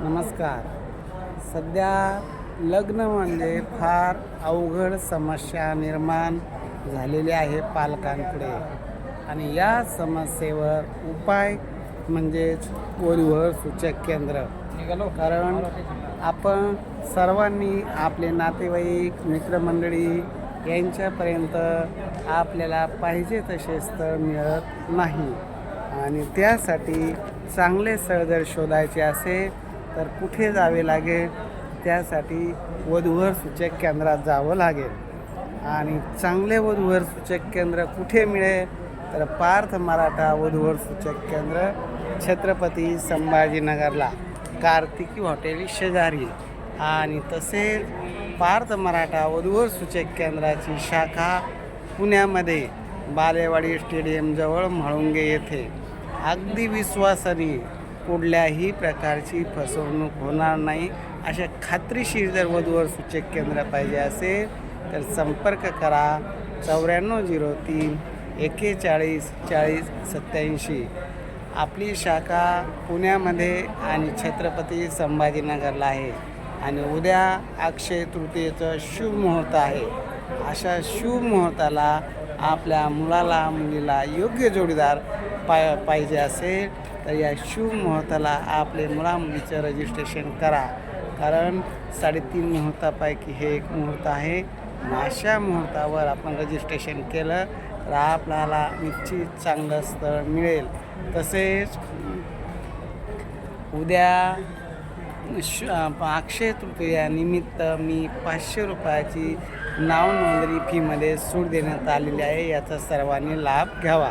नमस्कार. सध्या लग्न म्हणजे फार अवघड समस्या निर्माण झालेली आहे पालकांपुढे. आणि या समस्येवर उपाय म्हणजेच वधूवर सूचक केंद्र. कारण आपण सर्वांनी आपले नातेवाईक मित्रमंडळी यांच्यापर्यंत आपल्याला पाहिजे तसे स्थळ मिळत नाही. आणि त्यासाठी चांगले स्थळ जर शोधायचे असेल तर कुठे जावे लागेल त्यासाठी वधूवर सूचक केंद्रात जावं लागेल. आणि चांगले वधूवर सूचक केंद्र कुठे मिळेल? तर पार्थ मराठा वधूवर सूचक केंद्र छत्रपती संभाजीनगरला. कार्तिकी हॉटेल शेजारी. आणि तसेच पार्थ मराठा वधूवर सूचक केंद्राची शाखा पुण्यामध्ये बालेवाडी स्टेडियमजवळ म्हाळुंगे येथे. अगदी विश्वासाने कुठल्याही प्रकारची फसवणूक होणार नाही. अशा खात्रीशीर जर वधूवर सूचक केंद्र पाहिजे असेल तर संपर्क करा. चौऱ्याण्णव झिरो तीन एकेचाळीस चाळीस सत्याऐंशी आपली शाखा पुण्यामध्ये आणि छत्रपती संभाजीनगरला आहे. आणि उद्या अक्षय तृतीयेचं शुभ मुहूर्त आहे. अशा शुभ मुहूर्ताला आपल्या मुलाला मुलीला योग्य जोडीदार पा पाहिजे असेल तर या शुभ मुहूर्ताला आपले मुलामुलीचं रजिस्ट्रेशन करा. कारण साडेतीन मुहूर्तापैकी हे एक मुहूर्त आहे. अशा मुहूर्तावर आपण रजिस्ट्रेशन केलं तर आपल्याला निश्चित चांगलं स्थळ मिळेल. तसेच उद्या श अक्षय तृतीयानिमित्त मी पाचशे रुपयाची नाव नोंदणी फीमध्ये सूट देण्यात आलेली आहे. याचा सर्वांनी लाभ घ्यावा.